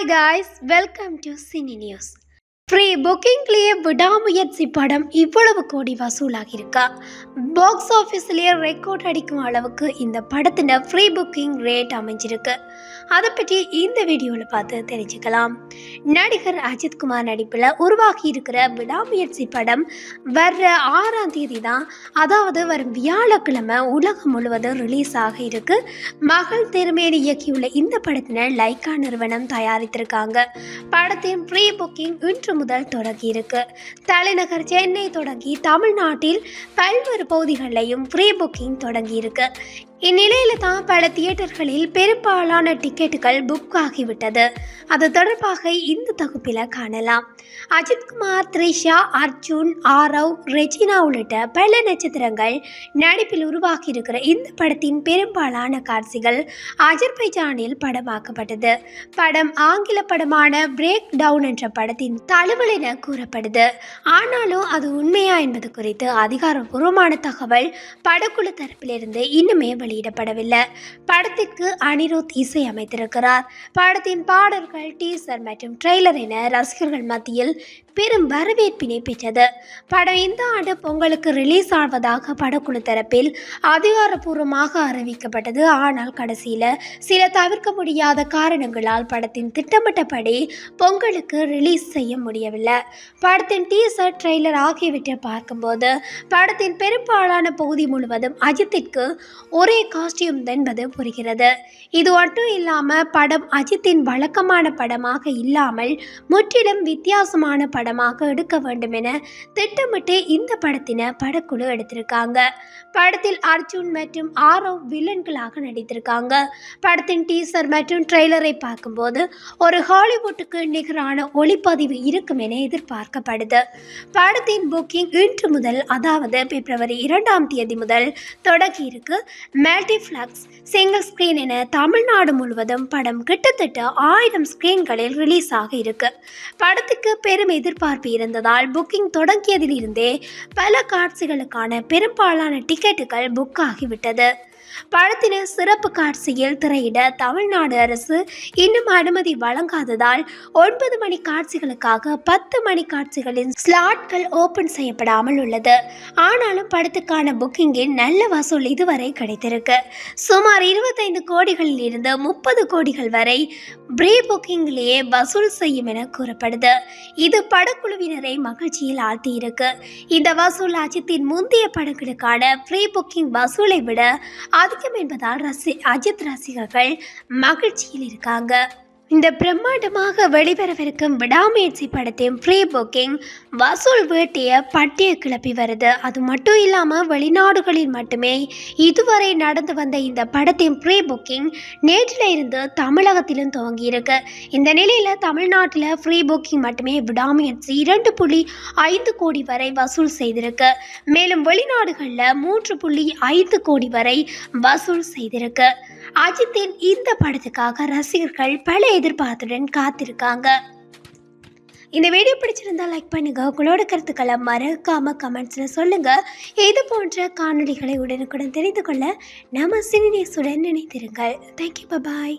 Hi guys, welcome to Cine News. Pre புக்கிங்லேயே Vidaamuyarchi படம் இவ்வளவு கோடி வசூலாகியிருக்கா? பாக்ஸ் ஆஃபீஸ்லேயே ரெக்கார்ட் அடிக்கும் அளவுக்கு இந்த படத்தின் ஃப்ரீ புக்கிங் ரேட் அமைஞ்சிருக்கு. அதை பற்றி இந்த வீடியோவில் பார்த்து தெரிஞ்சுக்கலாம். நடிகர் அஜித்குமார் நடிப்பில் உருவாகி இருக்கிற விடாமுயற்சி படம் வர்ற ஆறாம் தேதி தான் அதாவது வரும் வியாழக்கிழமை உலகம் முழுவதும் ரிலீஸ் ஆக இருக்கு. மகள் திருமேனி இயக்கியுள்ள இந்த படத்தினை லைக்கா நிறுவனம் தயாரித்திருக்காங்க. படத்தின் ப்ரீ புக்கிங் இன்று முதல் தொடங்கியிருக்கு தலைநகர் சென்னை தொடங்கி தமிழ்நாட்டில் பல்வேறு பகுதிகளிலையும் ப்ரீ புக்கிங் தொடங்கியிருக்கு இந்நிலையில தான் பல தியேட்டர்களில் பெரும்பாலான டிக்கெட்டுகள் புக் ஆகிவிட்டது. அது தொடர்பாக இந்த தொகுப்பில் காணலாம். அஜித்குமார் த்ரிஷா அர்ஜுன் ஆரவ் ரெஜினா உள்ளிட்ட பல நட்சத்திரங்கள் நடிப்பில் உருவாகியிருக்கிற இந்த படத்தின் பெரும்பாலான காட்சிகள் அஜர்பைஜானில் படமாக்கப்பட்டது. படம் ஆங்கில படமான பிரேக் டவுன் என்ற படத்தின் தழுவல் என கூறப்படுது. ஆனாலும் அது உண்மையா என்பது குறித்து அதிகாரப்பூர்வமான தகவல் படக்குழு தரப்பிலிருந்து இன்னுமே வெளியிடப்படவில்லை. படத்திற்கு அனிருத் இசை அமைத்திருக்கிறார் படத்தின் பாடல்கள் டீசர் மற்றும் ட்ரெய்லர் என ரசிகர்கள் மத்தியில் பெரும் வரவேற்பினை பெற்றது. படம் இந்த ஆண்டு பொங்கலுக்கு ரிலீஸ் ஆவதாக படக்குழு தரப்பில் அதிகாரப்பூர்வமாக அறிவிக்கப்பட்டது. ஆனால் கடைசியில் சில தவிர்க்க முடியாத காரணங்களால் படத்தின் திட்டமிட்டபடி பொங்கலுக்கு ரிலீஸ் செய்ய முடியவில்லை. படத்தின் டீசர் ட்ரெய்லர் ஆகியவற்றை பார்க்கும்போது படத்தின் பெரும்பாலான பகுதி முழுவதும் அஜித்திற்கு ஒரே காஸ்டியூம் என்பது புரிகிறது. இது மட்டும் இல்லாமல் படம் அஜித்தின் வழக்கமான படமாக இல்லாமல் முற்றிலும் வித்தியாசமான படம் படமாக எடுக்க வேண்டும் என திட்டமிட்டு இந்த படத்தினை படக்குழு எடுத்திருக்காங்க. படத்தில் அர்ஜுன் மற்றும் ஆரவ் வில்லன்களாக நடித்திருக்காங்க. படத்தின் டீசர் மற்றும் ட்ரெய்லரை பார்க்கும்போது ஒரு ஹாலிவுட்டுக்கு நிகரான ஒளிப்பதிவு இருக்கும் என எதிர்பார்க்கப்படுது. படத்தின் புக்கிங் இன்று முதல் அதாவது பிப்ரவரி இரண்டாம் தேதி முதல் தொடங்கி இருக்கு. மல்டிஃப்ளக்ஸ் சிங்கிள் ஸ்க்ரீன் என தமிழ்நாடு முழுவதும் படம் கிட்டத்தட்ட ஆயிரம் ஸ்க்ரீன்களில் ரிலீஸ் ஆக இருக்கு. படத்துக்கு பெரும் எதிர்பார்ப்பு இருந்ததால் புக்கிங் தொடங்கியதிலிருந்தே பல காட்சிகளுக்கான பெரும்பாலான டிக்கெட்டுகள் புக் ஆகிவிட்டது. படத்தின சிறப்பு காட்சியில் திரையிட தமிழ்நாடு அரசு இன்னும் அனுமதி வழங்காததால் ஒன்பது மணி காட்சிகளுக்காக பத்து மணி காட்சிகளின் ஸ்லாட்கள் ஓபன் செய்யப்படாமல் உள்ளது. ஆனாலும் படத்துக்கான புக்கிங்கின் நல்ல வசூல் இதுவரை கிடைத்திருக்கு. சுமார் இருபத்தைந்து கோடிகளில் இருந்து முப்பது கோடிகள் வரை ப்ரீ புக்கிங்கிலேயே வசூல் செய்யும் என கூறப்படுது. இது படக்குழுவினரை மகிழ்ச்சியில் ஆழ்த்தியிருக்கு. இந்த வசூல் அஜித்தின் முந்தைய படங்களுக்கான ப்ரீ புக்கிங் வசூலை விட அதிகம் என்பதால் ரசி அஜித் ரசிகர்கள் மகிழ்ச்சியில் இருக்காங்க. இந்த பிரம்மாண்டமாக வெளிவரவிருக்கும் விடாமுயற்சி படத்தின் ஃப்ரீ புக்கிங் வசூல் வேட்டிய பட்டிய கிளப்பி வருது. அது மட்டும் இல்லாமல் வெளிநாடுகளில் மட்டுமே இதுவரை நடந்து வந்த இந்த படத்தின் ப்ரீ புக்கிங் நேற்றில் இருந்து தமிழகத்திலும் துவங்கியிருக்கு இந்த நிலையில் தமிழ்நாட்டில் ஃப்ரீ புக்கிங் மட்டுமே விடாமுயற்சி இரண்டு புள்ளி ஐந்து கோடி வரை வசூல் செய்திருக்கு. மேலும் வெளிநாடுகளில் மூன்று புள்ளி ஐந்து கோடி வரை வசூல் செய்திருக்கு. அஜித்தின் இந்த படத்துக்காக ரசிகர்கள் பல எதிர்பார்த்துடன் காத்திருக்காங்க. இந்த வீடியோ பிடிச்சிருந்தா லைக் பண்ணுங்க. உங்களோட கருத்துக்களை மறக்காம கமெண்ட்ஸில் சொல்லுங்க. இது போன்ற காணொளிகளை உடனுக்குடன் தெரிந்து கொள்ள நம்ம சினிநேசுடன் நினைத்திருங்கள் தேங்க்யூ பாய்